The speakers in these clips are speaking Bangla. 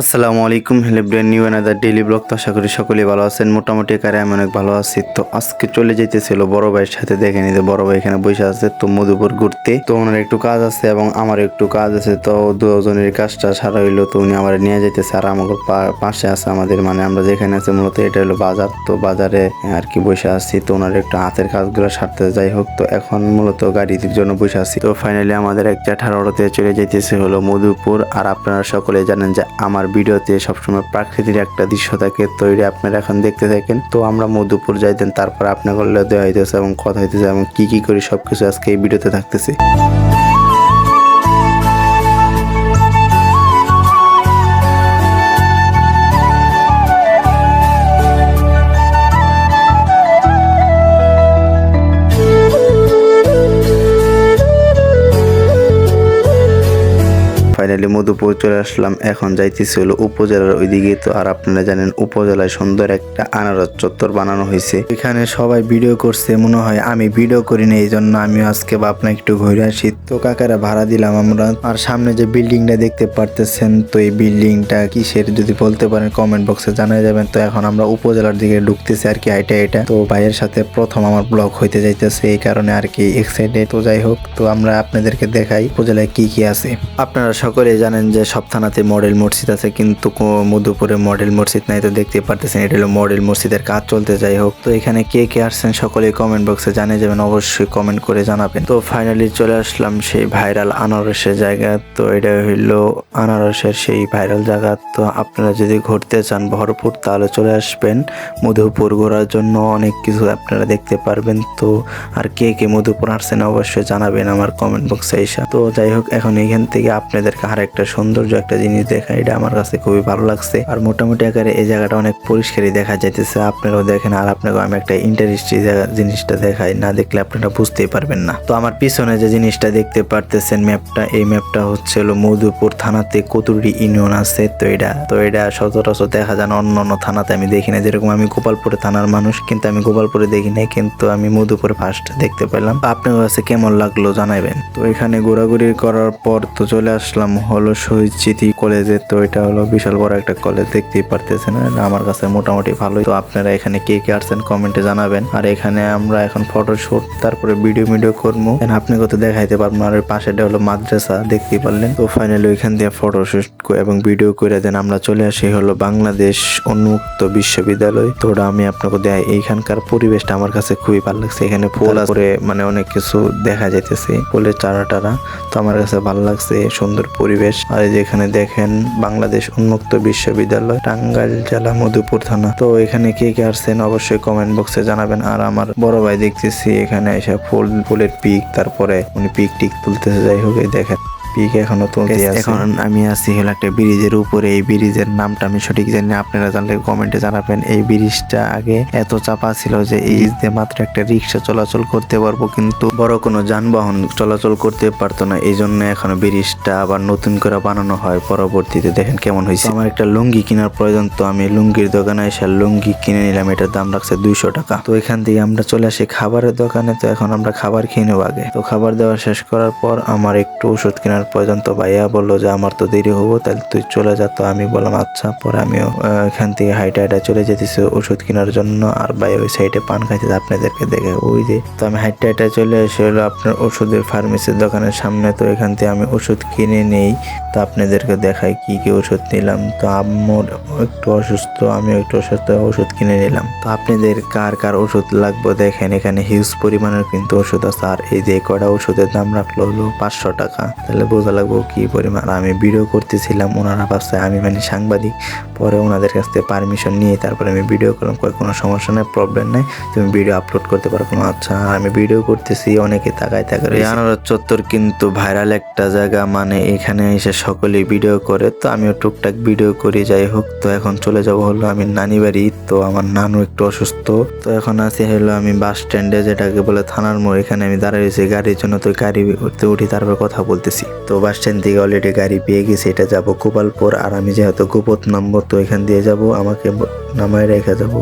আসসালামু আলাইকুম, হ্যালো ব্রেন নিউ অ্যানাদার ডেইলি ব্লগ। তো আশা করি সকলেই ভালো আছেন। মোটামুটি কারে আমি অনেক ভালো আছি। তো আজকে চলে যেতেছিল বড় ভাইয়ের সাথে। দেখে নিতে বড় ভাই এখানে বসে আছে তো মধুপুর ঘুরতে। তো ওনার একটু কাজ আছে এবং আমার একটু কাজ আছে। তো দুজনের কাজটা সারা হইল তো উনি আমার নিয়ে যেতেছে আর আমার পাশে আছে আমাদের। মানে আমরা যেখানে আছি মূলত এটা হলো বাজার। তো বাজারে আর কি বসে আছি। তো ওনার একটু হাতের কাজগুলো সারতে যাই হোক। তো এখন মূলত গাড়ির জন্য বসে আছি। তো ফাইনালি আমাদের একটা আঠারোতে চলে যাইতেছে হলো মধুপুর। আর আপনারা সকলে জানেন যে আমার ভিডিওতে সবসময় প্রাকৃতিক একটা দৃশ্য থাকে, তৈরি আপনারা এখন দেখতে থাকেন। তো আমরা মধুপুর যাইতেন তারপর আপনার দেওয়া হইতেছে এবং কথা হইতেছে এবং কি কি করি সবকিছু আজকে এই ভিডিওতে থাকতেছে। ফাইনালি মধুপুর চলে আসলাম। এখন যাইতেছি হলো উপজেলার ওইদিকে। তো আর আপনারা জানেন, উপজেলায় সুন্দর একটা আনারস চত্বর বানানো হয়েছে। এখানে সবাই ভিডিও করছে, মনে হয় আমি ভিডিও করি না এই জন্য আমি আজকে ভাবনা একটু ঘুরে আসি। তো কাকারা ভাড়া দিলাম আমরা। আর সামনে যে বিল্ডিংটা দেখতে পারতেছেন, তো এই বিল্ডিংটা কিসের যদি বলতে পারেন কমেন্ট বক্সে জানাই যাবেন। তো এখন আমরা উপজেলার দিকে ঢুকতেছি আর কি আইটা এটা তো ভাইয়ের সাথে প্রথম আমার ব্লগ হইতে যাইতেছে, এই কারণে আর কি এক্সাইটেড তো যাই হোক, তো আমরা আপনাদেরকে দেখাই উপজেলায় কি কি আছে। আপনারা সকলে জানেন যে সব থানাতে মডেল মসজিদ আছে, কিন্তু মধুপুরে মডেল মসজিদ নাই তো দেখতে পারতেছেন, এটা হলো মডেল মসজিদের কাজ চলতে যাই হোক। তো এখানে কে কে আসছেন সকলে কমেন্ট বক্সে জানিয়ে যাবেন, অবশ্যই কমেন্ট করে জানাবেন। তো ফাইনালি চলে আসলাম সেই ভাইরাল আনারসের জায়গা, তো এটা হইল আনারসের সেই ভাইরাল জায়গা। তো আপনারা যদি ঘুরতে চান ভরপুর, তাহলে চলে আসবেন মধুপুর ঘোরার জন্য, অনেক কিছু আপনারা দেখতে পারবেন। তো আর কে কে মধুপুর আসছেন অবশ্যই জানাবেন আমার কমেন্ট বক্সে এসে। তো যাই হোক, এখন এখান থেকে আপনাদেরকে আর একটা সৌন্দর্য, একটা জিনিস দেখা এটা আমার কাছে খুবই ভালো লাগছে। আর মোটামুটি আকারে এই জায়গাটা অনেক পরিষ্কারই দেখা যাইতেছে। আপনারাও দেখেন, আর আপনাকেও আমি একটা ইন্টারেস্টিং জিনিসটা দেখাই, না দেখলে আপনারা বুঝতেই পারবেন না। তো আমার পিছনে যে জিনিসটা দেখতে পারতেছেন ম্যাপটা, এই ম্যাপটা হচ্ছে হলো মধুপুর থানাতে কতুরি ইউনিয়ন আছে। তো এটা তো এটা সচরাচর দেখা যায় না, অন্য অন্য থানাতে আমি দেখি না। যেরকম আমি গোপালপুরে থানার মানুষ, কিন্তু আমি গোপালপুরে দেখি নাই, কিন্তু আমি মধুপুরে ফার্স্ট দেখতে পেলাম। আপনার কাছে কেমন লাগল জানাবেন। তো এখানে ঘোরাঘুরি করার পর তো চলে আসলাম হলো শহীদ স্মৃতি কলেজে। তো এটা হলো বিশাল বড় একটা কলেজ দেখতেই পারতেছেন এটা আমার কাছে মোটামুটি ভালোই। তো আপনারা এখানে কে কে আসছেন কমেন্টে জানাবেন। আর এখানে আমরা এখন ফটোশুট তারপরে ভিডিও ভিডিও করব আপনি আপনাকে তো দেখাইতে পারব আর পাশেটা হলো মাদ্রাসা দেখতেই পারলেন। তো ফাইনালি ওইখান দিয়ে ফটোশুট এবং ভিডিও করে দেন আমরা চলে আসি হলো বাংলাদেশ উন্মুক্ত বিশ্ববিদ্যালয়। তো ওটা আমি আপনাকে দেখাই এইখানকার পরিবেশটা আমার কাছে খুবই ভালো লাগছে। এখানে ফুল করে মানে অনেক কিছু দেখা যাইতেছে ফুলের চারা টারা। তো আমার কাছে ভালো লাগছে সুন্দর পরিবেশ। আর যেখানে দেখেন, বাংলাদেশ উন্মুক্ত বিশ্ববিদ্যালয় টাঙ্গাইল জেলা মধুপুর থানা। তো এখানে কে কে আসছেন অবশ্যই কমেন্ট বক্সে জানাবেন। আর আমার বড় ভাই দেখতেছি, এখানে এসে ফুল, ফুলের পিক, তারপরে উনি পিক টিক তুলতেছে। যাই হোক দেখেন। পিক এখনও তুলতে এখন আমি আছি হলো একটা ব্রিজের উপরে। এই ব্রিজের নামটা আমি সঠিক জানি না আপনারা জানলে কমেন্টে জানাবেন। এই ব্রিজটা আগে এত চাপা ছিল যে এই দিয়ে মাত্র একটা রিক্সা চলাচল করতে পারব কিন্তু বড় কোনো যানবাহন চলাচল করতে পারতো না। এই জন্য এখন ব্রিজটা আবার নতুন করে বানানো হয়। পরবর্তীতে দেখেন কেমন হয়েছে। আমার একটা লুঙ্গি কেনার প্রয়োজন তো আমি লুঙ্গির দোকানে এসে লুঙ্গি কিনে নিলাম। এটার দাম রাখছে দুইশো টাকা। তো এখান থেকে আমরা চলে আসি খাবারের দোকানে। তো এখন আমরা খাবার খেয়ে নেব আগে। তো খাবার দেওয়া শেষ করার পর আমার একটু ওষুধ কেনার প্রয়োজন তো ভাইয়া বলল যে, আমার তো দেরি হব, তাহলে তুই চলে যা। তো আমি বললাম আচ্ছা। পরে আমিও এখান থেকে হাইটা হাইটা চলে যেতেছি ওষুধ কেনার জন্য। আর ভাই ওই সাইডে পান খাইতে আপনাদেরকে দেখে। ওই যে, তো আমি হাইটা হাইটা চলে এসে হলো আপনার ওষুধের ফার্মেসির দোকানের সামনে, তো এখান থেকে আমি ওষুধ কিনে নেই। তো আপনাদেরকে দেখাই কি কি ওষুধ নিলাম। তো আম্মুর একটু অসুস্থ আমি একটু অসুস্থ, ওষুধ কিনে নিলাম। তো আপনাদের কার কার ওষুধ লাগবে দেখেন, এখানে হিউজ পরিমাণের কিন্তু ওষুধ আছে। আর এই যে কটা ওষুধের দাম রাখল হলো পাঁচশো টাকা। তাহলে বোঝা লাগবো কী পরিমাণ আমি ভিডিও করতেছিলাম, ওনারা ভাবছে আমি মানে সাংবাদিক। পরে ওনাদের কাছ থেকে পারমিশন নিয়ে তারপরে আমি ভিডিও করলাম কোনো সমস্যা নেই প্রবলেম নেই, তুমি ভিডিও আপলোড করতে পারো। কোনো আচ্ছা আমি ভিডিও করতেছি, অনেকে তাকায় তাকায় আনারস চত্বর কিন্তু ভাইরাল একটা জায়গা মানে এখানে এসে সকলেই ভিডিও করে, তো আমিও টুকটাক ভিডিও করি, যাই হোক, তো এখন চলে যাব হলো আমি নানি বাড়ি, তো আমার নানু একটু অসুস্থ, তো এখন আছি হলো আমি বাস স্ট্যান্ডে যেটাকে বলে থানার মোড়, এখানে আমি দাঁড়িয়ে রয়েছি, গাড়ির জন্য তো গাড়ি উঠতে উঠি, তারপর কথা বলতেছি। তো বাস স্ট্যান্ড থেকে অলরেডি গাড়ি পেয়ে গেছি, এটা যাব গোপালপুর। আর আমি যেহেতু গোপত নামবো তো এখান দিয়ে যাব আমাকে নামায় রেখে যাব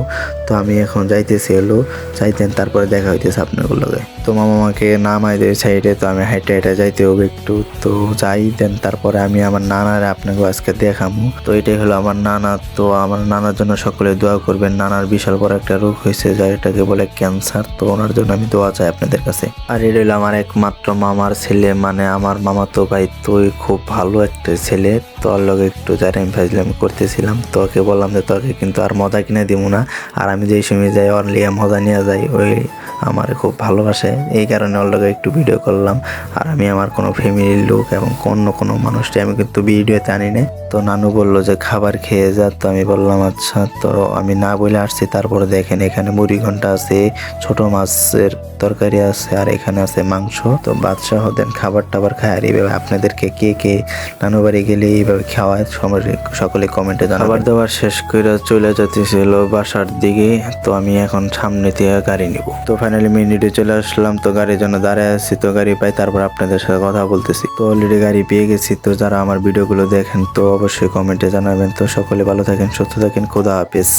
তো আমি এখন যাইতেছি হলো যাইতেন, তারপরে দেখা হইতেছে আপনাদের লগে। তো মামা আমাকে নামাই দেয় সাইডে, তো আমি হাইটে হাইটে যাইতে হবে একটু। তো যাই দেন তারপরে আমি আমার নানারে আপনাকে আজকে দেখামু। তো এটাই হলো আমার নানা। তো আমার নানার জন্য সকলে দোয়া করবেন। নানার বিশাল বড় একটা রোগ হয়েছে যা এটাকে বলে ক্যান্সার। তো ওনার জন্য আমি দোয়া চাই আপনাদের কাছে। আর এটা হলো আমার একমাত্র মামার ছেলে। মানে আমার মামা তো ভাই তুই খুব ভালো একটা ছেলে। তোর লগে একটু যারা আমি করতেছিলাম। তোকে বললাম যে তোকে কিন্তু আর মজা কিনে দিব না। আর আমি যেই সময় যাই ওর লিয়ে মজা নিয়ে যাই, ওই আমার খুব ভালোবাসে। এই কারণে ওর লগে একটু ভিডিও করলাম। আর আমি আমার কোনো ফ্যামিলির লোক এবং অন্য কোনো মানুষটি আমি কিন্তু ভিডিওতে আনি না তো নানু বলল যে, খাবার খেয়ে যা। তো আমি বললাম আচ্ছা। তো আমি না বলে আসছি। তারপরে দেখেন এখানে মুড়ি ঘণ্টা আছে, ছোট মাছের তরকারি আছে, আর এখানে আছে মাংস। তো বাদশাহ দেন খাবার টাবার খায়। আর এইভাবে আপনাদেরকে কে কে নানু বাড়ি গেলে এইভাবে খাওয়ায় সকলে কমেন্টে জানাবেন। খাবার দাবার শেষ করে চলে যেতেছিল বাসার দিকে, তো আমি এখন সামনে দিয়ে গাড়ি নিব। তো ফাইনালি মিনিটে চলে আসলাম, তো গাড়ির জন্য দাঁড়ায় আছি, তো গাড়ি পাই, তারপর আপনাদের সাথে কথা বলতেছি। তো অলরেডি গাড়ি পেয়ে গেছি, তো যারা আমার ভিডিওগুলো দেখেন, তো অবশ্যই কমেন্টে জানাবেন। তো সকলে ভালো থাকেন, সুস্থ থাকেন, খোদা হাফেজ।